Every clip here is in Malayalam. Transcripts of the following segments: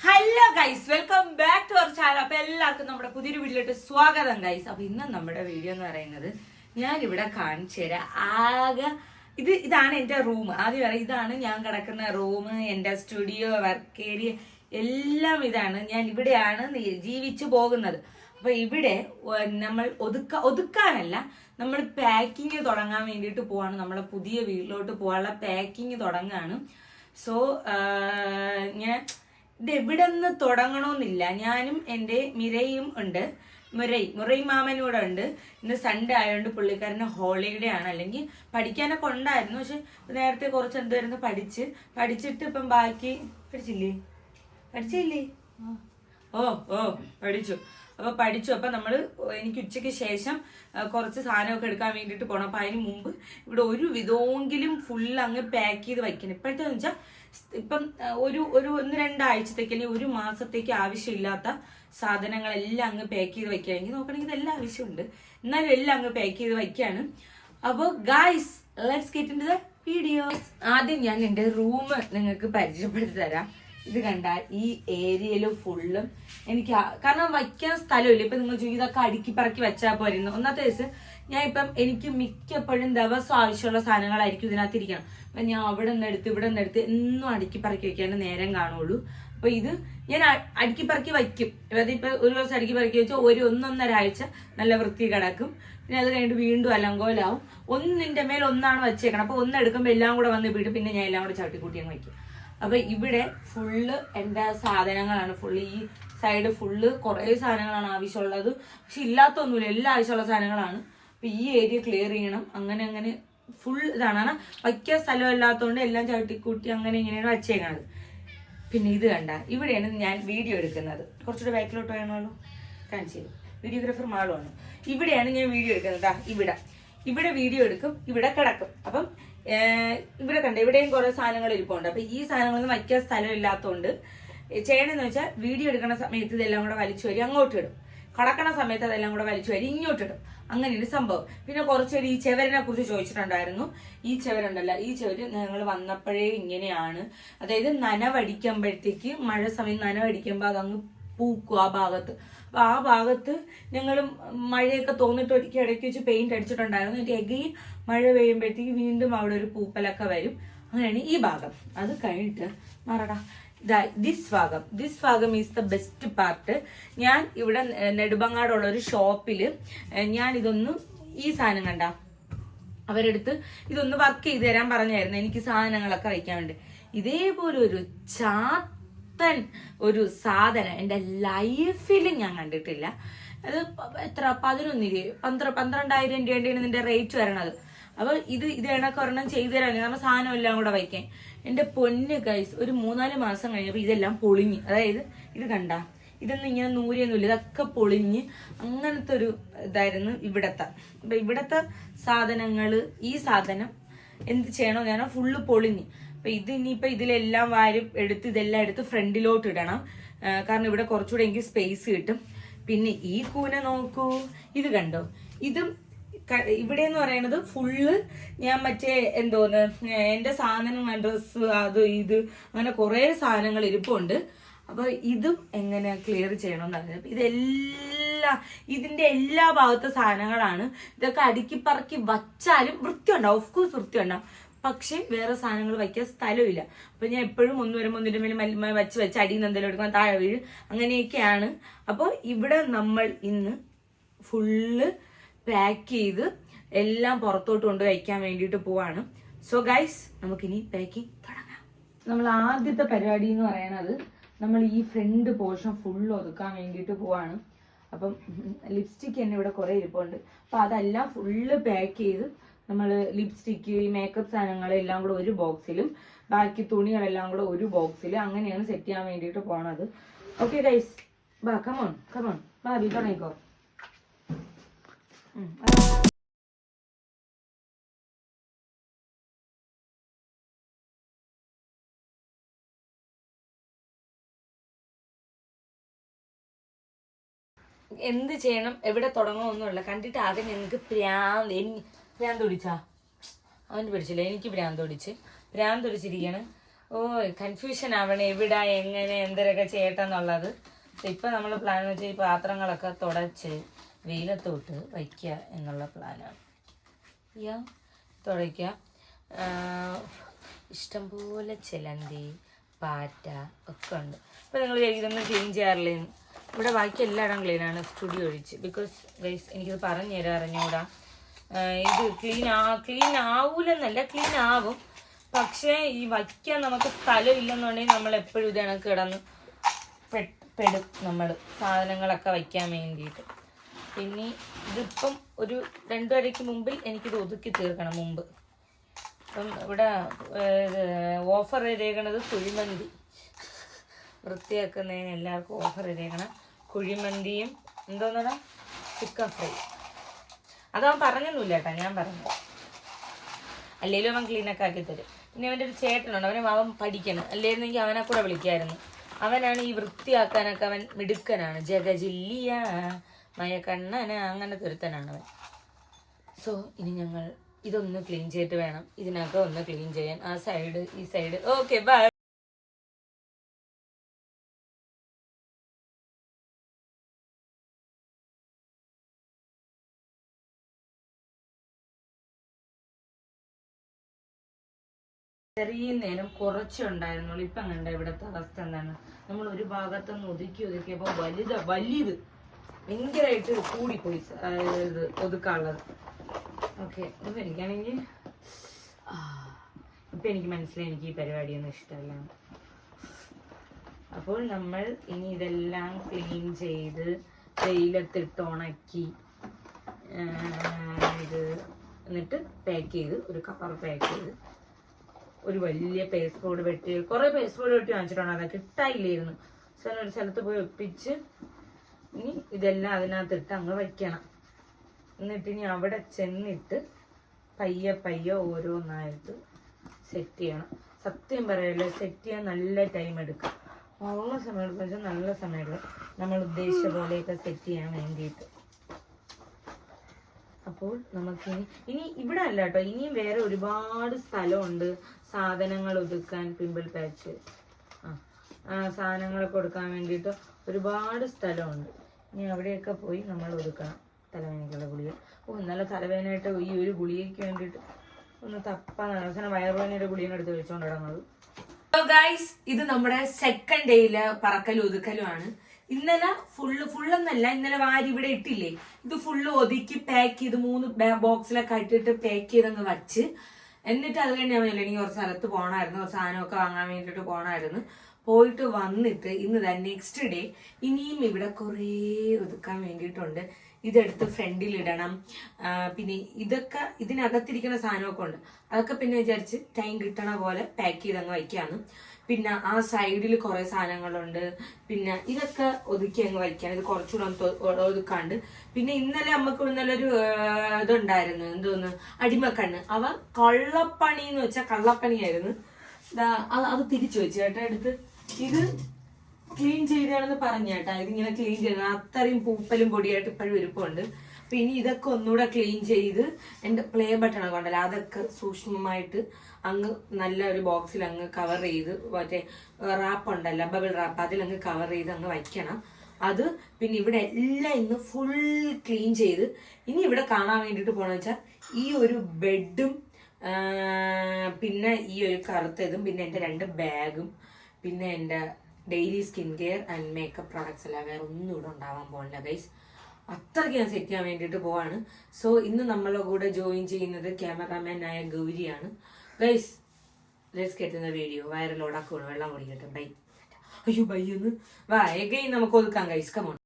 Hello guys welcome back to our channel അപ്പൊ എല്ലാവർക്കും നമ്മുടെ പുതിയൊരു വീട്ടിലോട്ട് സ്വാഗതം ഗൈസ് അപ്പൊ ഇന്ന് നമ്മുടെ വീഡിയോ എന്ന് പറയുന്നത് ഞാൻ ഇവിടെ കാണിച്ചു തരാം ആകെ ഇത് ഇതാണ് എന്റെ റൂം ആദ്യം പറയാം ഇതാണ് ഞാൻ കിടക്കുന്ന റൂം എന്റെ സ്റ്റുഡിയോ വർക്ക് ഏരിയ എല്ലാം ഇതാണ് ഞാൻ ഇവിടെയാണ് ജീവിച്ചു പോകുന്നത്. അപ്പൊ ഇവിടെ നമ്മൾ ഒതുക്ക ഒതുക്കാനല്ല നമ്മൾ പാക്കിങ് തുടങ്ങാൻ വേണ്ടിയിട്ട് പോവാണ്. നമ്മളെ പുതിയ വീട്ടിലോട്ട് പോകാനുള്ള പാക്കിങ് തുടങ്ങാണ്. സോ ഞാൻ ഇത് എവിടെ നിന്ന് തുടങ്ങണമെന്നില്ല ഞാനും എന്റെ മിരയും ഉണ്ട്. മുരൈ മുരൈ മാമനും കൂടെ ഉണ്ട്. ഇന്ന് സൺഡേ ആയതുകൊണ്ട് പുള്ളിക്കാരന് ഹോളിഡേ ആണ്. അല്ലെങ്കിൽ പഠിക്കാനൊക്കെ ഉണ്ടായിരുന്നു. പക്ഷെ നേരത്തെ കുറച്ച് എന്തായിരുന്നു പഠിച്ച്. പഠിച്ചിട്ട് ഇപ്പം ബാക്കി പഠിച്ചില്ലേ? പഠിച്ചില്ലേ? ഓ ഓ പഠിച്ചു. അപ്പൊ പഠിച്ചു. അപ്പൊ നമ്മൾ എനിക്ക് ഉച്ചയ്ക്ക് ശേഷം കുറച്ച് സാധനമൊക്കെ എടുക്കാൻ വേണ്ടിയിട്ട് പോകണം അപ്പൊ അതിന് മുമ്പ് ഇവിടെ ഒരു വിധമെങ്കിലും ഫുൾ അങ്ങ് പാക്ക് ചെയ്ത് വയ്ക്കണം. ഇപ്പോഴത്തെ വെച്ചാൽ ഇപ്പം ഒരു ഒരു ഒന്ന് രണ്ടാഴ്ചത്തേക്ക് അല്ലെങ്കിൽ ഒരു മാസത്തേക്ക് ആവശ്യമില്ലാത്ത സാധനങ്ങളെല്ലാം അങ്ങ് പാക്ക് ചെയ്ത് വയ്ക്കുകയാണെങ്കിൽ നോക്കണമെങ്കിൽ ഇതെല്ലാം ആവശ്യമുണ്ട്. എന്നാലും എല്ലാം അങ്ങ് പാക്ക് ചെയ്ത് വയ്ക്കുകയാണ് അപ്പോൾ guys let's get in the video ആദ്യം ഞാൻ എന്റെ റൂം നിങ്ങൾക്ക് പരിചയപ്പെടുത്തി തരാം. ഇത് കണ്ട ഈ ഏരിയയിൽ ഫുള്ളും എനിക്ക് കാരണം വയ്ക്കാൻ സ്ഥലമില്ല. ഇപ്പൊ നിങ്ങൾ ചോദിക്കും ഇതൊക്കെ അടുക്കി പറക്കി വെച്ചാൽ പോരുന്നു. ഒന്നാമത്തെ ദിവസം ഞാൻ ഇപ്പം എനിക്ക് മിക്കപ്പോഴും ദിവസം ആവശ്യമുള്ള സാധനങ്ങളായിരിക്കും ഇതിനകത്ത് ഇരിക്കണം അപ്പൊ ഞാൻ അവിടെ നിന്ന് എടുത്ത് ഇവിടെ നിന്ന് എടുത്ത് എന്നും അടുക്കി പറക്കി വെക്കാൻ നേരം കാണുള്ളൂ. അപ്പൊ ഇത് ഞാൻ അടുക്കി പറക്കി വയ്ക്കും. അതായത് ഇപ്പൊ ഒരു ദിവസം അടുക്കി പറക്കി വെച്ചാൽ ഒരു ഒന്നൊന്നര ആഴ്ച നല്ല വൃത്തി കിടക്കും. പിന്നെ അത് കഴിഞ്ഞിട്ട് വീണ്ടും അലങ്കോലാവും. ഒന്നിന്റെ മേൽ ഒന്നാണ് വെച്ചേക്കണം അപ്പൊ ഒന്ന് എടുക്കുമ്പോൾ എല്ലാം കൂടെ വന്ന് വീട് പിന്നെ ഞാൻ എല്ലാം കൂടെ ചവിട്ടിക്കൂട്ടി അങ്ങ് വയ്ക്കും. അപ്പൊ ഇവിടെ ഫുള്ള് എന്റെ സാധനങ്ങളാണ്. ഫുള്ള് ഈ സൈഡ് ഫുള്ള് കുറേ സാധനങ്ങളാണ് ആവശ്യമുള്ളത്. പക്ഷെ ഇല്ലാത്തൊന്നുമില്ല. എല്ലാ ആവശ്യമുള്ള സാധനങ്ങളാണ്. അപ്പൊ ഈ ഏരിയ ക്ലിയർ ചെയ്യണം. അങ്ങനെ അങ്ങനെ ഫുൾ ഇതാണ്. കാരണം വയ്ക്കുക സ്ഥലം ഇല്ലാത്തതുകൊണ്ട് എല്ലാം ചവിട്ടിക്കൂട്ടി അങ്ങനെ ഇങ്ങനെയാണ് വച്ചേക്കണത്. പിന്നെ ഇത് കണ്ട ഇവിടെയാണ് ഞാൻ വീഡിയോ എടുക്കുന്നത്. കുറച്ചുകൂടെ ബാക്കിലോട്ട് വേണമല്ലോ കാണിച്ചു വീഡിയോഗ്രാഫർ മാളുമാണ് ഇവിടെയാണ് ഞാൻ വീഡിയോ എടുക്കുന്നത്. ഇവിടെ. ഇവിടെ വീഡിയോ എടുക്കും ഇവിടെ കിടക്കും. അപ്പം ഇവിടെ കണ്ട ഇവിടെയും കുറെ സാധനങ്ങൾ ഇരിപ്പുണ്ട്. അപ്പൊ ഈ സാധനങ്ങളൊന്നും വയ്ക്കാൻ സ്ഥലം ഇല്ലാത്തതുകൊണ്ട് ചെയ്യണമെന്ന് വെച്ചാൽ വീഡിയോ എടുക്കുന്ന സമയത്ത് ഇതെല്ലാം കൂടെ വലിച്ചു വരി അങ്ങോട്ട് ഇടും. കടക്കണ സമയത്ത് അതെല്ലാം കൂടെ വലിച്ചു വരി ഇങ്ങോട്ടിടും. അങ്ങനെയാണ് സംഭവം. പിന്നെ കുറച്ചൊരു ഈ ചെവരിനെ കുറിച്ച് ചോദിച്ചിട്ടുണ്ടായിരുന്നു. ഈ ചെവരുണ്ടല്ല ഈ ചെവര് ഞങ്ങൾ വന്നപ്പോഴേ ഇങ്ങനെയാണ്. അതായത് നനവടിക്കുമ്പോഴത്തേക്ക് മഴ സമയം നനവടിക്കുമ്പോൾ അതങ്ങ് പൂക്കും ആ ഭാഗത്ത്. അപ്പൊ ആ ഭാഗത്ത് ഞങ്ങൾ മഴയൊക്കെ തോന്നിട്ട് ഒരിക്കൽ ഇടയ്ക്ക് വെച്ച് പെയിന്റ് അടിച്ചിട്ടുണ്ടായിരുന്നു. എന്നിട്ട് എഗെയിൻ മഴ പെയ്യുമ്പോഴത്തേക്ക് വീണ്ടും അവിടെ ഒരു പൂപ്പലൊക്കെ വരും. അങ്ങനെയാണ് ഈ ഭാഗം. അത് കഴിഞ്ഞിട്ട് മാറടാ. ദിസ് ഭാഗം. ദിസ് ഭാഗം ഈസ് ദ ബെസ്റ്റ് പാർട്ട് ഞാൻ ഇവിടെ നെടുമ്പങ്ങാടുള്ള ഒരു ഷോപ്പിൽ ഞാൻ ഇതൊന്ന് ഈ സാധനം കണ്ട. അവരെടുത്ത് ഇതൊന്ന് വർക്ക് ചെയ്ത് തരാൻ പറഞ്ഞായിരുന്നു. എനിക്ക് സാധനങ്ങളൊക്കെ വയ്ക്കാൻ വേണ്ടി. ഇതേപോലെ ഒരു ചാത്തൻ ഒരു സാധനം എന്റെ ലൈഫിൽ ഞാൻ കണ്ടിട്ടില്ല. അത് എത്ര? പതിനൊന്ന് പന്ത്ര പന്ത്രണ്ടായിരം രൂപയാണ് ഇതിന്റെ റേറ്റ് വരണത്. അപ്പൊ ഇത് ഇത് കണക്ക് ചെയ്തു തരാൻ നമ്മുടെ സാധനം എല്ലാം കൂടെ വയ്ക്കാൻ. എന്റെ പൊന്ന് ഗൈസ് ഒരു മൂന്നാൽ മാസം കഴിഞ്ഞപ്പോൾ ഇതെല്ലാം പൊളിഞ്ഞ്. അതായത് ഇത് കണ്ട ഇതൊന്നും ഇങ്ങനെ നൂരിയൊന്നുമില്ല ഇതൊക്കെ പൊളിഞ്ഞ് അങ്ങനത്തെ ഒരു ഇതായിരുന്നു ഇവിടത്തെ. അപ്പൊ ഇവിടത്തെ സാധനങ്ങൾ ഈ സാധനം എന്ത് ചെയ്യണോ ഞാൻ ഫുള്ള് പൊളിഞ്ഞ്. അപ്പൊ ഇത് ഇനിയിപ്പോ ഇതിലെല്ലാം വാരി എടുത്ത് ഇതെല്ലാം എടുത്ത് ഫ്രണ്ടിലോട്ട് ഇടണം. കാരണം ഇവിടെ കുറച്ചുകൂടെ എനിക്ക് സ്പേസ് കിട്ടും. പിന്നെ ഈ കൂന നോക്കൂ ഇത് കണ്ടോ? ഇതും ഇവിടെ എന്ന് പറയുന്നത് ഫുള്ള് ഞാൻ മറ്റേ എന്തോന്ന് എന്റെ സാധനങ്ങൾ ഡ്രസ്സ് അത് ഇത് അങ്ങനെ കുറെ സാധനങ്ങൾ ഇരിപ്പുണ്ട്. അപ്പൊ ഇതും എങ്ങനെ ക്ലിയർ ചെയ്യണം അപ്പൊ ഇതെല്ലാം ഇതിന്റെ എല്ലാ ഭാഗത്തെ സാധനങ്ങളാണ്. ഇതൊക്കെ അടുക്കി പറക്കി വച്ചാലും വൃത്തി ഉണ്ടാവും ഓഫ് കോഴ്സ് വൃത്തി ഉണ്ടാവും പക്ഷെ വേറെ സാധനങ്ങൾ വയ്ക്കാൻ സ്ഥലമില്ല. അപ്പൊ ഞാൻ എപ്പോഴും ഒന്ന് വരുമ്പോൾ ഒന്നിന്റെ മേലെ മല്ലിമ വെച്ച് വെച്ച് അടിയിൽ നിന്ന് എന്തെങ്കിലും എടുക്കണം താഴെ വീഴും. അങ്ങനെയൊക്കെയാണ്. അപ്പോൾ ഇവിടെ നമ്മൾ ഇന്ന് ഫുള്ള് പാക്ക് ചെയ്ത് എല്ലാം പുറത്തോട്ട് കൊണ്ട് വയ്ക്കാൻ വേണ്ടിയിട്ട് പോവാണ്. സോ ഗൈസ് നമുക്കിനി പാക്കിംഗ് തുടങ്ങാം. നമ്മൾ ആദ്യത്തെ പരിപാടി എന്ന് പറയുന്നത് നമ്മൾ ഈ ഫ്രണ്ട് പോർഷൻ ഫുൾ ഒതുക്കാൻ വേണ്ടിയിട്ട് പോവാണ്. അപ്പം ലിപ്സ്റ്റിക് തന്നെ ഇവിടെ കുറേ ഇരിപ്പുണ്ട്. അപ്പം അതെല്ലാം ഫുള്ള് പാക്ക് ചെയ്ത് നമ്മൾ ലിപ്സ്റ്റിക്ക് ഈ മേക്കപ്പ് സാധനങ്ങൾ എല്ലാം കൂടെ ഒരു ബോക്സിലും ബാക്കി തുണികളെല്ലാം കൂടെ ഒരു ബോക്സിൽ അങ്ങനെയാണ് സെറ്റ് ചെയ്യാൻ വേണ്ടിയിട്ട് പോണത്. ഓക്കെ ഗൈസ് ബാ കമോൺ കമോൺ ബാ ബി തുടങ്ങിക്കോ. എന്ത് ചെയ്യണം? എവിടെ തുടങ്ങണമെന്നുള്ള കണ്ടിട്ട് ആകെ എനിക്ക് പ്രാന്ത് എനി പ്രാന്ത് പിടിച്ചാ? അവന്റെ പിടിച്ചില്ല? എനിക്ക് പ്രാന്ത് പിടിച്ച്. പ്രാന്ത് ഓ കൺഫ്യൂഷൻ ആവണേ. എവിടെ എങ്ങനെ എന്തരൊക്കെ ചെയ്യട്ടെന്നുള്ളത്. ഇപ്പൊ നമ്മൾ പ്ലാൻ വെച്ചാൽ ഈ പാത്രങ്ങളൊക്കെ തുടച്ച് വെയിലത്തോട്ട് വയ്ക്കുക എന്നുള്ള പ്ലാനാണ്. യാ തുടയ്ക്കുക ഇഷ്ടംപോലെ ചിലന്തി പാറ്റ ഒക്കെ ഉണ്ട്. അപ്പോൾ നിങ്ങൾ ഇതൊന്നും ക്ലീൻ ചെയ്യാറില്ലേ ഇവിടെ ബാക്കി എല്ലായിടം ക്ലീനാണ് സ്റ്റുഡിയോ ഒഴിച്ച്. ബിക്കോസ് ഗൈസ് എനിക്കിത് പറഞ്ഞു തരാം അറിഞ്ഞൂടാ ഇത് ക്ലീൻ ആ ക്ലീൻ ആവൂലെന്നല്ല ക്ലീൻ ആവും. പക്ഷേ ഈ വയ്ക്കാൻ നമുക്ക് സ്ഥലം ഇല്ലെന്നുണ്ടെങ്കിൽ നമ്മൾ എപ്പോഴും ഇത് കണക്ക് കിടന്ന് പെടും നമ്മൾ സാധനങ്ങളൊക്കെ വയ്ക്കാൻ വേണ്ടിയിട്ട്. പിന്നെ ഇതിപ്പം ഒരു രണ്ടു വരയ്ക്ക് മുമ്പിൽ എനിക്കിത് ഒതുക്കി തീർക്കണം മുമ്പ്. അപ്പം ഇവിടെ ഓഫർ ഇരേക്കണത് കുഴിമന്തി. വൃത്തിയാക്കുന്നതിന് എല്ലാവർക്കും ഓഫർ ഇരേക്കണം കുഴിമന്തിയും എന്തോന്നടാ ചിക്കൻ ഫ്രൈ. അതവൻ പറഞ്ഞൊന്നുമില്ല കേട്ടോ ഞാൻ പറഞ്ഞു. അല്ലെങ്കിലും അവൻ ക്ലീനൊക്കെ ആക്കി തരും. പിന്നെ അവന്റെ ഒരു ചേട്ടനുണ്ട് അവനും അവൻ പഠിക്കണം. അല്ലായിരുന്നെങ്കിൽ അവനെ കൂടെ വിളിക്കായിരുന്നു. അവനാണ് ഈ വൃത്തിയാക്കാനൊക്കെ അവൻ മിടുക്കനാണ്. ജഗജില്ലിയ. മയക്കണ്ണന അങ്ങനത്തെ ഒരുത്തനാണ് സോ ഇനി ഞങ്ങൾ ഇതൊന്ന് ക്ലീൻ ചെയ്തിട്ട് വേണം. ഇതിനകത്ത് ഒന്ന് ക്ലീൻ ചെയ്യാൻ. ആ സൈഡ് ഈ സൈഡ് ഓക്കെ ബൈ ചെറിയ നേരം കുറച്ചേ ഉണ്ടായിരുന്നുള്ളൂ. ഇപ്പം കണ്ട ഇവിടുത്തെ അവസ്ഥ എന്താണ്? നമ്മൾ ഒരു ഭാഗത്തൊന്ന് ഒതുക്കി ഒതുക്കിയപ്പോൾ വലുത് വലിയത്. ഭയങ്കരമായിട്ട് കൂടിപ്പോയി ഇത് ഒതുക്കാനുള്ളത്. ഓക്കെ ഒന്ന് എനിക്കാണെങ്കിൽ ഇപ്പം എനിക്ക് മനസ്സിലായി എനിക്ക് ഈ പരിപാടിയൊന്നും ഇഷ്ടമല്ല. അപ്പോൾ നമ്മൾ ഇനി ഇതെല്ലാം ക്ലീൻ ചെയ്ത് വെയിലത്തിട്ട് ഉണക്കി ഇത് എന്നിട്ട് പാക്ക് ചെയ്ത് ഒരു കവർ പാക്ക് ചെയ്ത് ഒരു വലിയ പേസ്റ്റ് ബോർഡ് വെട്ടി കുറെ പേസ്റ്റ് ബോർഡ് വെട്ടി വാങ്ങിച്ചിട്ടുണ്ട്. അതൊക്കെ കിട്ടായില്ലായിരുന്നു സാറിന് ഒരു സ്ഥലത്ത് പോയി ഒപ്പിച്ച് ഇനി ഇതെല്ലാം അതിനകത്തിട്ട് അങ്ങ് വയ്ക്കണം. എന്നിട്ട് ഇനി അവിടെ ചെന്നിട്ട് പയ്യെ പയ്യെ ഓരോന്നായിട്ട് സെറ്റ് ചെയ്യണം. സത്യം പറയല്ലേ സെറ്റ് ചെയ്യാൻ നല്ല ടൈം എടുക്കും. ഉള്ള സമയം എടുക്കും നല്ല സമയം നമ്മൾ ഉദ്ദേശിച്ച പോലെയൊക്കെ സെറ്റ് ചെയ്യാൻ വേണ്ടിയിട്ട്. അപ്പോൾ നമുക്കിനി ഇനി ഇവിടെ അല്ല കേട്ടോ ഇനിയും വേറെ ഒരുപാട് സ്ഥലമുണ്ട്. സാധനങ്ങൾ ഒതുക്കാൻ പിമ്പിൾ പാച്ച് സാധനങ്ങളൊക്കെ കൊടുക്കാൻ വേണ്ടിയിട്ട് ഒരുപാട് സ്ഥലമുണ്ട്. ഇനി അവിടെയൊക്കെ പോയി നമ്മൾ ഒതുക്കണം തലവേദനയ്ക്കുള്ള ഗുളിക. ഓ നല്ല തലവേദനയായിട്ട് ഈ ഒരു ഗുളികയ്ക്ക് വേണ്ടിയിട്ട് ഒന്ന് തപ്പ. അവസാനം വയറുവേദനയുടെ ഗുളിക എടുത്ത് കിടന്നത് ഹലോ ഗൈസ് ഇത് നമ്മുടെ സെക്കൻഡ് ഡേയിലെ പറക്കലും ഒതുക്കലുമാണ്. ഇന്നലെ ഫുള്ള് ഫുള്ളെന്നല്ല ഇന്നലെ വാരി ഇവിടെ ഇട്ടില്ലേ? ഇത് ഫുള്ള് ഒതുക്കി പാക്ക് ചെയ്ത് മൂന്ന് ബോക്സിലൊക്കെ ഇട്ടിട്ട് പാക്ക് ചെയ്തങ്ങ് വച്ച്. എന്നിട്ട് അത് കഴിഞ്ഞാൽ എനിക്ക് കുറച്ച് സ്ഥലത്ത് പോകണമായിരുന്നു സാധനമൊക്കെ വാങ്ങാൻ വേണ്ടിയിട്ട് പോകണമായിരുന്നു പോയിട്ട് വന്നിട്ട് ഇന്ന് തന്നെ നെക്സ്റ്റ് ഡേ ഇനിയും ഇവിടെ കുറേ ഒതുക്കാൻ വേണ്ടിയിട്ടുണ്ട്. ഇതെടുത്ത് ഫ്രണ്ടിൽ ഇടണം. പിന്നെ ഇതൊക്കെ ഇതിനകത്തിരിക്കുന്ന സാധനമൊക്കെ ഉണ്ട്. അതൊക്കെ പിന്നെ വിചാരിച്ച് ടൈം കിട്ടണ പോലെ പാക്ക് ചെയ്ത് അങ്ങ് വയ്ക്കാണ്. പിന്നെ ആ സൈഡിൽ കുറേ സാധനങ്ങളുണ്ട്. പിന്നെ ഇതൊക്കെ ഒതുക്കി അങ്ങ് വയ്ക്കാൻ ഇത് കുറച്ചുകൂടെ ഒതുക്കാണ്ട്. പിന്നെ ഇന്നലെ നമുക്ക് ആ, ഇതുണ്ടായിരുന്നു. എന്തോന്ന്? അടിമക്കണ്ണ്. അവ കള്ളപ്പണി എന്ന് വെച്ചാൽ കള്ളപ്പണിയായിരുന്നു. അത് തിരിച്ചു വെച്ചു ചേട്ടാ എടുത്ത്. ഇത് ക്ലീൻ ചെയ്താണെന്ന് പറഞ്ഞ കേട്ടാ. ഇതിങ്ങനെ ക്ലീൻ ചെയ്യണം. അത്രയും പൂപ്പലും പൊടിയായിട്ട് ഇപ്പോഴും ഇരിപ്പുണ്ട്. അപ്പൊ ഇനി ഇതൊക്കെ ഒന്നുകൂടെ ക്ലീൻ ചെയ്ത് എന്റെ പ്ലേ ബട്ടൺ ഒക്കെ ഉണ്ടല്ലോ അതൊക്കെ സൂക്ഷ്മമായിട്ട് അങ്ങ് നല്ല ഒരു ബോക്സിൽ അങ്ങ് കവർ ചെയ്ത് മറ്റേ റാപ്പ് ഉണ്ടല്ലോ ബബിൾ റാപ്പ് അതിലങ്ങ് കവർ ചെയ്ത് അങ്ങ് വയ്ക്കണം. അത് പിന്നെ ഇവിടെ എല്ലാം ഇന്ന് ഫുൾ ക്ലീൻ ചെയ്ത് ഇനി ഇവിടെ കാണാൻ വേണ്ടിയിട്ട് പോണെന്ന് വെച്ചാൽ ഈ ഒരു ബെഡും പിന്നെ ഈ ഒരു കറുത്തതും പിന്നെ എന്റെ രണ്ട് ബാഗും പിന്നെ എന്റെ daily skin care and makeup products എല്ലാം വേറെ ഒന്നും ഇവിടെ ഉണ്ടാവാൻ പോകുന്നില്ല ഗൈസ് അത്രയ്ക്ക് ഞാൻ സെറ്റ് ചെയ്യാൻ വേണ്ടിയിട്ട് പോവാണ്. സോ ഇന്ന് നമ്മളെ കൂടെ ജോയിൻ ചെയ്യുന്നത് ക്യാമറാമാൻ ആയ ഗൗരിയാണ്. ഗൈസ് ലെറ്റ്സ് കെട്ടുന്ന വീഡിയോ ഓടാക്കുവാണ് വെള്ളം കുടിക്കട്ടെ. ബൈ. അയ്യോ ബൈ ഒന്ന് വാ എഗൈൻ നമുക്ക് ഒതുക്കാം ഗൈസ് കമോൺ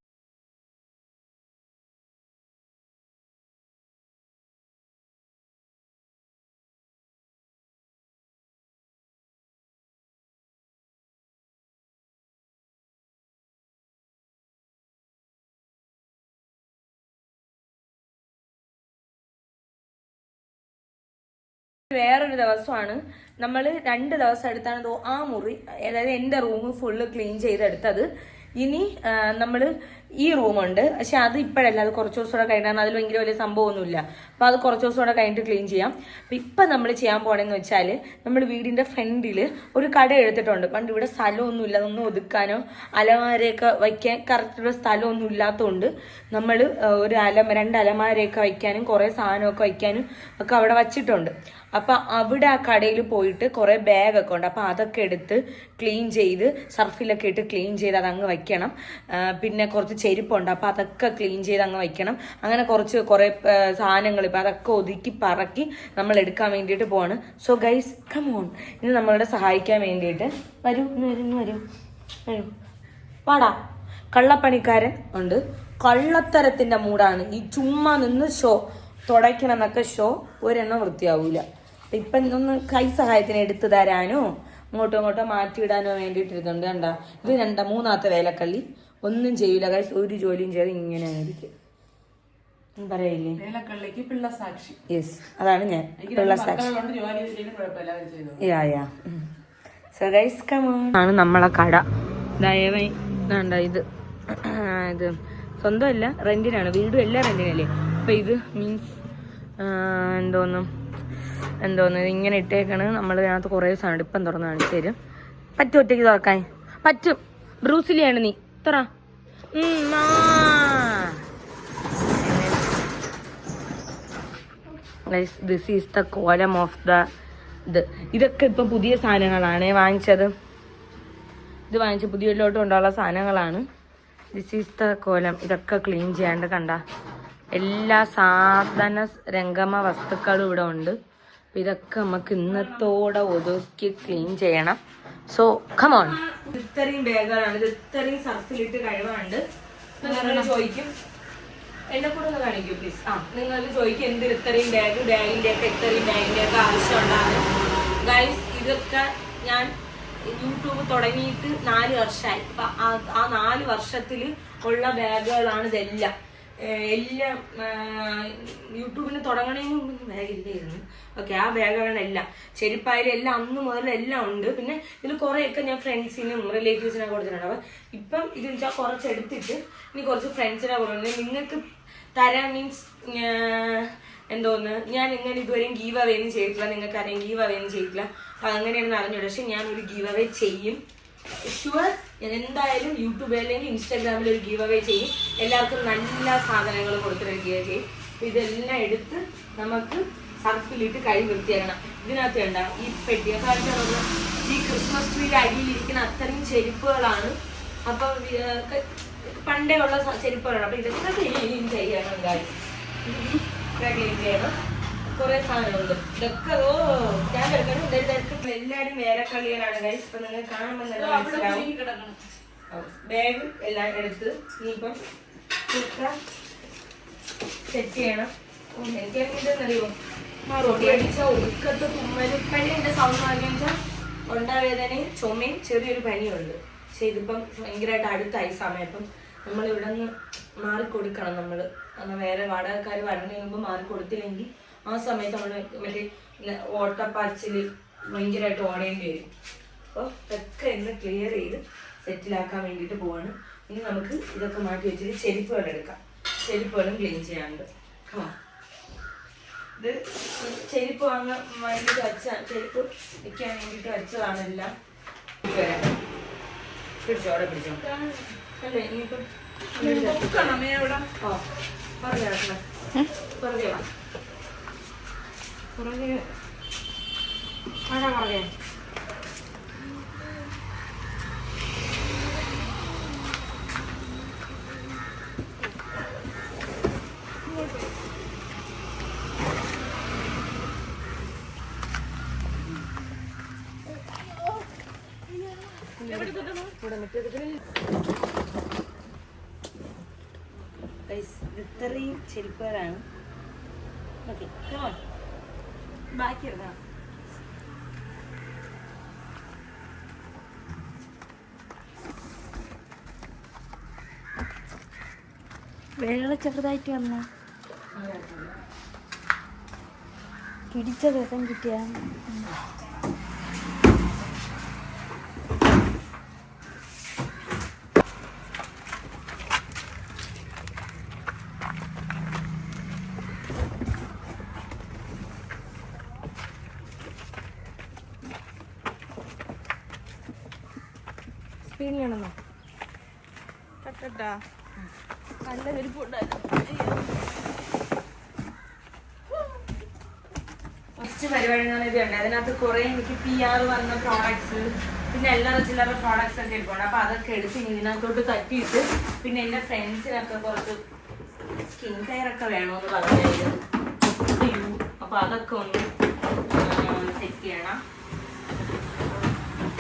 വേറൊരു ദിവസമാണ്. നമ്മൾ രണ്ട് ദിവസം എടുത്താണ് ആ മുറി അതായത് എന്റെ റൂം ഫുള്ള് ക്ലീൻ ചെയ്തെടുത്തത്. ഇനി നമ്മൾ ഈ റൂമുണ്ട്. പക്ഷെ അത് ഇപ്പോഴല്ല. അത് കുറച്ച് ദിവസം കൂടെ കഴിഞ്ഞാൽ അതിൽ ഭയങ്കര വലിയ സംഭവമൊന്നുമില്ല. അപ്പോൾ അത് കുറച്ച് ദിവസം കൂടെ കഴിഞ്ഞിട്ട് ക്ലീൻ ചെയ്യാം. അപ്പം ഇപ്പം നമ്മൾ ചെയ്യാൻ പോകണമെന്ന് വെച്ചാൽ നമ്മൾ വീടിന്റെ ഫ്രണ്ടിൽ ഒരു കട എടുത്തിട്ടുണ്ട്. പണ്ട് ഇവിടെ സ്ഥലമൊന്നുമില്ല അതൊന്നും ഒതുക്കാനോ അലമാരയൊക്കെ വയ്ക്കാൻ കറക്റ്റുള്ള സ്ഥലമൊന്നും ഇല്ലാത്തതുകൊണ്ട് നമ്മൾ ഒരു അലമ രണ്ട് അലമാരയൊക്കെ വയ്ക്കാനും കുറേ സാധനമൊക്കെ വയ്ക്കാനും ഒക്കെ അവിടെ വച്ചിട്ടുണ്ട്. അപ്പം അവിടെ ആ കടയിൽ പോയിട്ട് കുറേ ബാഗൊക്കെ ഉണ്ട്. അപ്പം അതൊക്കെ എടുത്ത് ക്ലീൻ ചെയ്ത് സർഫിലൊക്കെ ഇട്ട് ക്ലീൻ ചെയ്ത് അതങ്ങ് വയ്ക്കണം. പിന്നെ കുറച്ച് ചെരുപ്പുണ്ട്. അപ്പം അതൊക്കെ ക്ലീൻ ചെയ്ത് അങ്ങ് വയ്ക്കണം അങ്ങനെ കുറച്ച് കുറേ സാധനങ്ങൾ ഇപ്പം അതൊക്കെ ഒതുക്കി പറക്കി നമ്മൾ എടുക്കാൻ വേണ്ടിയിട്ട് പോവാണ്. സോ ഗൈസ് കം ഓൺ ഇന്ന് നമ്മളുടെ സഹായിക്കാൻ വേണ്ടിയിട്ട് വരൂ ഇന്ന് വരൂ ഇന്ന് വരൂ വരൂ. വാടാ. കള്ളപ്പണിക്കാരൻ ഉണ്ട്. കള്ളത്തരത്തിന്റെ മൂടാണ്. ഈ ചുമ്മാ നിന്ന് ഷോ തുടയ്ക്കണം എന്നൊക്കെ ഷോ ഒരെണ്ണം വൃത്തിയാവൂല. ഇപ്പം ഒന്ന് കൈ സഹായത്തിന് എടുത്തു തരാനോ അങ്ങോട്ടോ ഇങ്ങോട്ടോ മാറ്റിയിടാനോ വേണ്ടിയിട്ടിരുന്നുണ്ട് കണ്ട. ഇത് രണ്ട മൂന്നാമത്തെ വേലക്കള്ളി. ഒന്നും ചെയ്യൂല. കാശ് ഒരു ജോലിയും ചെയ്ത് ഇങ്ങനെ ആയിരിക്കും പറയില്ലേ? വേലക്കള്ളിക്ക് പിള്ള സാക്ഷി. യെസ് അതാണ് ഞാൻ. പിള്ള സാക്ഷി. മക്കളുണ്ട് ജോലി ചെയ്തിട്ടും കുഴപ്പമില്ല അവർ യാ യാ സോ ഗൈസ് ആണ് നമ്മളെ കട. ദയവായി വേണ്ട ഇത്. ഇത് സ്വന്തമല്ല റെന്റിനാണ് വീടും എല്ലാം റെന്റിനല്ലേ അപ്പൊ ഇത് മീൻസ് എന്തോന്ന്? എന്തോന്ന്? ഇങ്ങനെ ഇട്ടേക്കാണ്. നമ്മൾ ഇതിനകത്ത് കുറേ സാധനം ഇപ്പം തുറന്ന് കാണിച്ചു തരും. പറ്റും ഒറ്റയ്ക്ക് തുറക്കാൻ? പറ്റും. ബ്രൂസിലിയാണ് നീ. ഗൈസ് ദിസ് ഈസ് ദ കോലം ഓഫ് ദ ഇത്. ഇതൊക്കെ ഇപ്പം പുതിയ സാധനങ്ങളാണ്. വാങ്ങിച്ചത്. ഇത് വാങ്ങിച്ച പുതിയ വീട്ടിലോട്ട് കൊണ്ടുള്ള സാധനങ്ങളാണ്. ദിസ് ഈസ് ദ കോലം ഇതൊക്കെ ക്ലീൻ ചെയ്യാണ്ട് കണ്ട. എല്ലാ സാധന രംഗമ വസ്തുക്കളും ഇവിടെ ഉണ്ട്. ഇതൊക്കെ നമുക്ക് ഇന്നത്തോടെ ഒതുക്കി ക്ലീൻ ചെയ്യണം. സോ കമോൺ ഇത്രയും ഇത് ഇത്രയും സർഫിലിട്ട് കഴിവാണ്ട് ചോദിക്കും. എന്നെ കൂടെ ഒന്ന് കാണിക്കൂ പ്ലീസ് ആ നിങ്ങൾ ചോദിക്കും എന്തിന് ഇത്രയും ബാഗ് ബാഗിന്റെ ഒക്കെ ഇത്രയും ബാഗിന്റെ ഒക്കെ ആവശ്യം ഉണ്ടാകും ഗൈസ് ഇതൊക്കെ ഞാൻ യൂട്യൂബ് തുടങ്ങിയിട്ട് നാല് വർഷമായി ആ- നാല് വർഷത്തിൽ ഉള്ള ബാഗുകളാണ് ഇതെല്ലാം എല്ലാം യൂട്യൂബിന് തുടങ്ങണതിന് മുമ്പ് ബാഗില്ലായിരുന്നു ഓക്കെ ആ ബാഗാണ് എല്ലാം. ചെരുപ്പായാലും എല്ലാം അന്ന് മുതൽ എല്ലാം ഉണ്ട്. പിന്നെ ഇതിൽ കുറേയൊക്കെ ഞാൻ ഫ്രണ്ട്സിനും റിലേറ്റീവ്സിനെ കൊടുത്തിട്ടുണ്ട്. അപ്പം ഇപ്പം ഇത് വെച്ചാൽ കുറച്ച് എടുത്തിട്ട് ഇനി കുറച്ച് ഫ്രണ്ട്സിനെ കൊടുക്കുന്നത് നിങ്ങൾക്ക് തരാൻ മീൻസ് എന്തോന്ന് ഞാൻ ഇങ്ങനെ ഇതുവരെയും ഗീവ് അവേന്ന് ചെയ്തിട്ടില്ല. നിങ്ങൾക്ക് അറിയാം ഗീവ് അവേന്ന് ചെയ്തിട്ടില്ല. അപ്പം അങ്ങനെയാണെന്ന് അറിഞ്ഞൂടെ. പക്ഷെ ഞാൻ ഒരു ഗീവ് അവേ ചെയ്യും. ഷുവർ ഞാൻ എന്തായാലും യൂട്യൂബിൽ അല്ലെങ്കിൽ ഇൻസ്റ്റാഗ്രാമിൽ ഒരു ഗീവ് അവേ ചെയ്യും. എല്ലാവർക്കും നല്ല സാധനങ്ങൾ കൊടുത്തിട്ട് ഗീവ് ചെയ്യും. ഇതെല്ലാം എടുത്ത് നമുക്ക് സർഫിലിട്ട് കൈ വൃത്തിയാക്കണം. ഇതിനകത്ത് വേണ്ട ഈ പെട്ടിയെ ഈ ക്രിസ്മസ് ട്രീയുടെ അടിയിലിരിക്കുന്ന അത്രയും ചെരുപ്പുകളാണ്. അപ്പൊ പണ്ടേ ഉള്ള ചെരുപ്പുകളാണ്. അപ്പൊ ഇതൊക്കെ ക്ലീൻ ചെയ്യണം ക്ലീൻ ചെയ്യണം. കുറെ സാധനമുണ്ട് ഇതൊക്കെ ഓ ഞാൻ കിടക്കണം എല്ലാവരും എല്ലാരും വേറെ കളികളാണ്. ഗൈസ് ഇപ്പൊ നിങ്ങൾ കാണുമ്പോൾ മനസ്സിലാവും. ബാഗ് എല്ലാം എടുത്ത് ഇനിയിപ്പം സെറ്റ് ചെയ്യണം. എനിക്ക് എന്തെന്നറിയോ റൊട്ടി അടിച്ച ഒടുക്കത്തെ തുമ്മലിപ്പനി എന്റെ സൗണ്ട് വാങ്ങിച്ചാൽ തൊണ്ടവേദനയും ചുമയും ചെറിയൊരു പനിയുണ്ട്. പക്ഷെ ഇതിപ്പം ഭയങ്കരമായിട്ട് അടുത്തായി സമയം. അപ്പം നമ്മൾ ഇവിടെ നിന്ന് മാറിക്കൊടുക്കണം നമ്മൾ കാരണം വേറെ വാടകക്കാർ വരണതിന് മുമ്പ് മാറിക്കൊടുത്തില്ലെങ്കിൽ ആ സമയത്ത് നമ്മൾ മറ്റേ ഓട്ടപ്പാച്ചിൽ ഭയങ്കരമായിട്ട് ഓടേണ്ടി വരും അപ്പോൾ ഇതൊക്കെ ഇന്ന് ക്ലിയർ ചെയ്ത് സെറ്റിലാക്കാൻ വേണ്ടിയിട്ട് പോവാണ്. ഇനി നമുക്ക് ഇതൊക്കെ മാറ്റി വെച്ചിട്ട് ചെരുപ്പുകൾ എടുക്കാം. ചെരുപ്പുകളും ക്ലീൻ ചെയ്യാനുണ്ട്. On. ഇത് ചെരുപ്പ് വാങ്ങാൻ വേണ്ടിയിട്ട് വച്ച ചെരുപ്പ് വെക്കാൻ വേണ്ടിയിട്ട് വെച്ചതാണ് എല്ലാം. പിടിച്ചോടെ പിടിച്ചോ? അവിടെ പിടിച്ചോ? അല്ലേ ഇനിയിപ്പം അവിടെ? ഓ പുറകെ വെക്കണം പുറകെ ഇത്രയും ചെരുപ്പുകളാണ് ഓക്കെ ബാക്കി വെള്ളം ചെറുതായിട്ട് വന്ന. പിടിച്ച ദിവസം കിട്ടിയ. പരിപാടി എന്ന് അതിനകത്ത് കുറെ എനിക്ക് പി ആർ വന്ന പ്രോഡക്ട്സ് പിന്നെ എല്ലാ ചില്ലറ പ്രോഡക്ട്സ് ഒക്കെ ഇരിപ്പുണ്ട്. അപ്പൊ അതൊക്കെ എടുത്ത് ഇതിനകത്തോട്ട് തട്ടിയിട്ട് പിന്നെ എന്റെ ഫ്രണ്ട്സിനൊക്കെ കുറച്ച് സ്കിൻ കെയർ ഒക്കെ വേണമെന്ന് പറഞ്ഞു അപ്പൊ അതൊക്കെ ഒന്ന് സെറ്റ് ചെയ്യണം.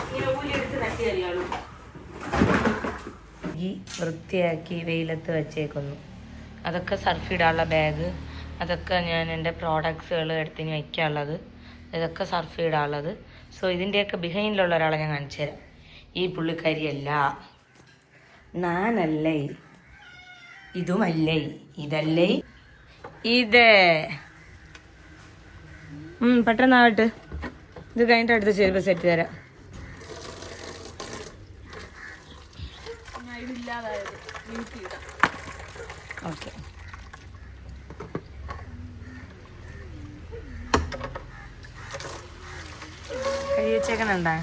ഇങ്ങനെ ഊലെടുത്ത് തട്ടി അറിയാളൂ വൃത്തിയാക്കി വെയിലത്ത് വെച്ചേക്കുന്നു. അതൊക്കെ സർഫ് ഇടാനുള്ള ബാഗ് അതൊക്കെ ഞാൻ എന്റെ പ്രോഡക്ട്സുകൾ എടുത്തിന് വയ്ക്കാനുള്ളത് ഇതൊക്കെ സർഫ് ഇടാനുള്ളത്. സോ ഇതിന്റെയൊക്കെ ബിഹൈൻഡിലുള്ള ഒരാളെ ഞാൻ കാണിച്ചു തരാം. ഈ പുള്ളിക്കാരിയല്ല. നാനല്ലേ? ഇതുമല്ലേ? ഇതല്ലേ? ഇത്. പെട്ടെന്നാവട്ടെ ഇത് കഴിഞ്ഞിട്ട് അടുത്ത ചെരുപ്പ് സെറ്റ് തരാം. ഓക്കെ കൈ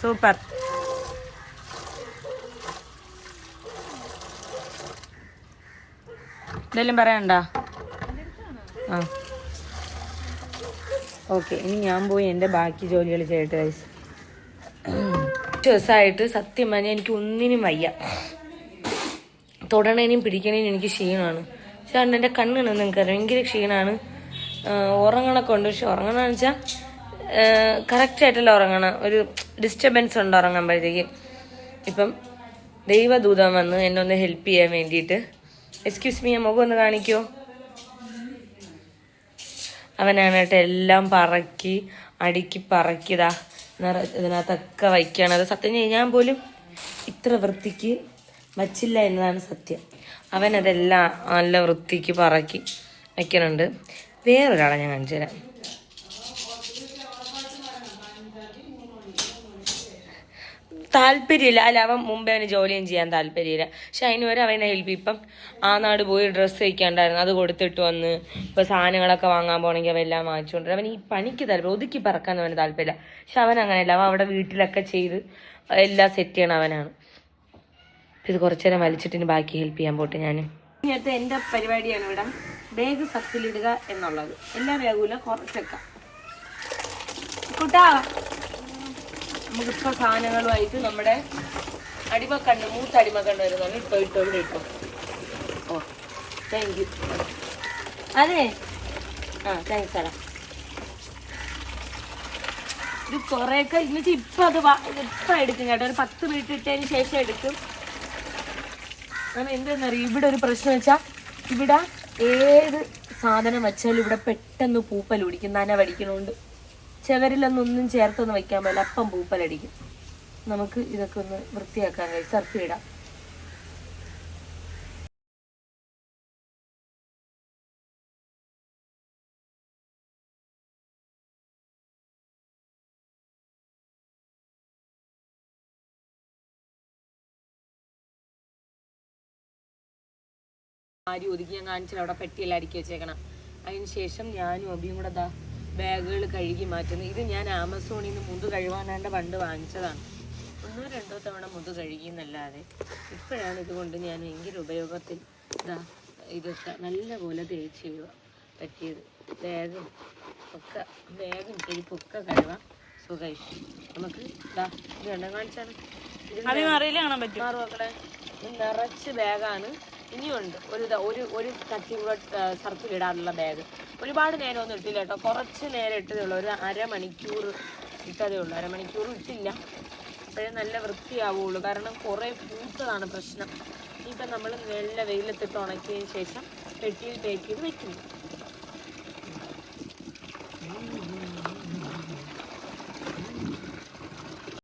സൂപ്പർ എന്തെങ്കിലും പറയണ്ട ആ. ഓക്കെ ഇനി ഞാൻ പോയി എന്റെ ബാക്കി ജോലികൾ ചെയ്യട്ടെ guys. ദിവസമായിട്ട് സത്യം പറഞ്ഞാൽ എനിക്ക് ഒന്നിനും വയ്യ. തൊടണേനും പിടിക്കണേനും എനിക്ക് ക്ഷീണമാണ്. പക്ഷെ അതുകൊണ്ട് എന്റെ കണ്ണിന് നിങ്ങൾക്ക് ഭയങ്കര ക്ഷീണമാണ്. ഉറങ്ങണൊക്കെ ഉണ്ട്. പക്ഷെ ഉറങ്ങണമെന്ന് വെച്ചാൽ കറക്റ്റായിട്ടല്ല ഉറങ്ങണം. ഒരു ഡിസ്റ്റർബൻസ് ഉണ്ട് ഉറങ്ങുമ്പോഴത്തേക്ക്. ഇപ്പം ദൈവദൂതം വന്ന് എന്നെ ഒന്ന് ഹെൽപ്പ് ചെയ്യാൻ വേണ്ടിയിട്ട്. എക്സ്ക്യൂസ് മീ മുഖം ഒന്ന് കാണിക്കുമോ അവനാണ് കേട്ടോ എല്ലാം പറക്കി അടുക്കി പറക്കിയതാ ഇതിനകത്തൊക്കെ വയ്ക്കുകയാണ്. അത് സത്യം ഞാൻ പോലും ഇത്ര വൃത്തിക്ക് വച്ചില്ല എന്നതാണ് സത്യം. അവനതെല്ലാം നല്ല വൃത്തിക്ക് പറക്കി വയ്ക്കുന്നുണ്ട്. വേറൊരാളെ ഞാൻ കാണിച്ചു തരാം താല്പര്യമില്ല. അല്ല അവൻ മുമ്പേ അവന് ജോലിയും ചെയ്യാൻ താല്പര്യമില്ല. പക്ഷെ അതിന് വരെ അവനെ ഹെൽപ്പ് ഇപ്പം ആ നാട് പോയി ഡ്രസ്സ് തയ്ക്കാണ്ടായിരുന്നു. അത് കൊടുത്തിട്ട് വന്ന് ഇപ്പൊ സാധനങ്ങളൊക്കെ വാങ്ങാൻ പോകണമെങ്കിൽ അവൻ എല്ലാം വാങ്ങിച്ചുകൊണ്ട് അവൻ ഈ പണിക്ക് താല്പര്യം ഒതുക്കി പറക്കാൻ അവന് താല്പര്യമില്ല. പക്ഷെ അവൻ അങ്ങനെയല്ല. അവൻ അവിടെ വീട്ടിലൊക്കെ ചെയ്ത് എല്ലാം സെറ്റ് ചെയ്യണം അവനാണ്. ഇത് കുറച്ചു നേരം ബാക്കി ഹെൽപ്പ് ചെയ്യാൻ പോട്ടെ ഞാൻ ഇങ്ങനത്തെ എന്റെ പരിപാടിയാണ് ഇവിടെ. ബാഗ് ഇടുക എന്നുള്ളത്. എല്ലാ ബാഗുമില്ല കുറച്ചൊക്കെ. കൂട്ടാ നമുക്കിപ്പോൾ സാധനങ്ങളുമായിട്ട് നമ്മുടെ അടിമക്കണ്ണ് മൂത്ത അടിമക്കണ്ണ് വരുന്നതാണ് ഇട്ടോ ഇട്ടോ ഇവിടെ ഇട്ടോ. ഓ താങ്ക് യു അതെ. ആ താങ്ക്സ് സാറാ ഇത് കുറേയൊക്കെ ഇന്നിട്ട് ഇപ്പം അത് ഇപ്പം എടുക്കും കേട്ടോ. ഒരു പത്ത് മിനിറ്റ് ഇട്ടതിന് ശേഷം എടുക്കും. കാരണം എന്താണെന്നറിയാം ഇവിടെ ഒരു പ്രശ്നം വെച്ചാൽ ഇവിടെ ഏത് സാധനം വെച്ചാലും ഇവിടെ പെട്ടെന്ന് പൂപ്പൽ പിടിക്കും. നന ചെവരിലൊന്നും ഒന്നും ചേർത്തൊന്നും വെക്കാൻ പറ്റില്ല അപ്പം പൂപ്പലടിക്കും. നമുക്ക് ഇതൊക്കെ ഒന്ന് വൃത്തിയാക്കാൻ കഴിയും സർഫ് ഇടാം. ആരി ഒതുക്കി ഞാൻ കാണിച്ചാൽ അവിടെ പെട്ടിയെല്ലാം അടുക്കി വെച്ചേക്കണം. അതിന് ശേഷം ഞാനും അബിയും കൂടെ ദാ ബാഗുകൾ കഴുകി മാറ്റുന്നത് ഇത് ഞാൻ ആമസോണിൽ നിന്ന് മുത് കഴുകാനാണ്ട് പണ്ട് വാങ്ങിച്ചതാണ്. ഒന്നോ രണ്ടോ തവണ മുത് കഴുകിയെന്നല്ലാതെ ഇപ്പോഴാണ് ഇതുകൊണ്ട് ഞാൻ ഭയങ്കര ഉപയോഗത്തിൽ ഇതാ ഇതൊക്കെ നല്ലപോലെ തേച്ച് പറ്റിയത്. ബാഗും ഒക്കെ ബാഗും ചെരുപ്പൊക്കെ കഴുകാം. സുഖമായി നമുക്ക് ഇതാ ഇത് രണ്ടും കാണിച്ചാണ് കാണാൻ പറ്റും. ഇത് നിറച്ച് ബാഗാണ്. ഇനിയുണ്ട്. ഒരു ഒരു ഒരു തട്ടി കൂടെ സർക്കിൾ ഇടാനുള്ള ബാഗ് ഒരുപാട് നേരം ഒന്നും ഇട്ടില്ല കേട്ടോ. കുറച്ച് നേരം ഇട്ടതേ ഉള്ളൂ. ഒരു അരമണിക്കൂർ ഇട്ടതേ ഉള്ളൂ. അരമണിക്കൂർ ഇട്ടില്ല. അപ്പോഴേ നല്ല വൃത്തിയാവുള്ളൂ കാരണം കുറേ പൂത്തതാണ് പ്രശ്നം. ഇപ്പം നമ്മൾ നല്ല വെയിലത്തിട്ട് ഉണക്കിയതിന് ശേഷം പെട്ടിയിൽ തേക്കിയത് ചെയ്ത് വെക്കുന്നു.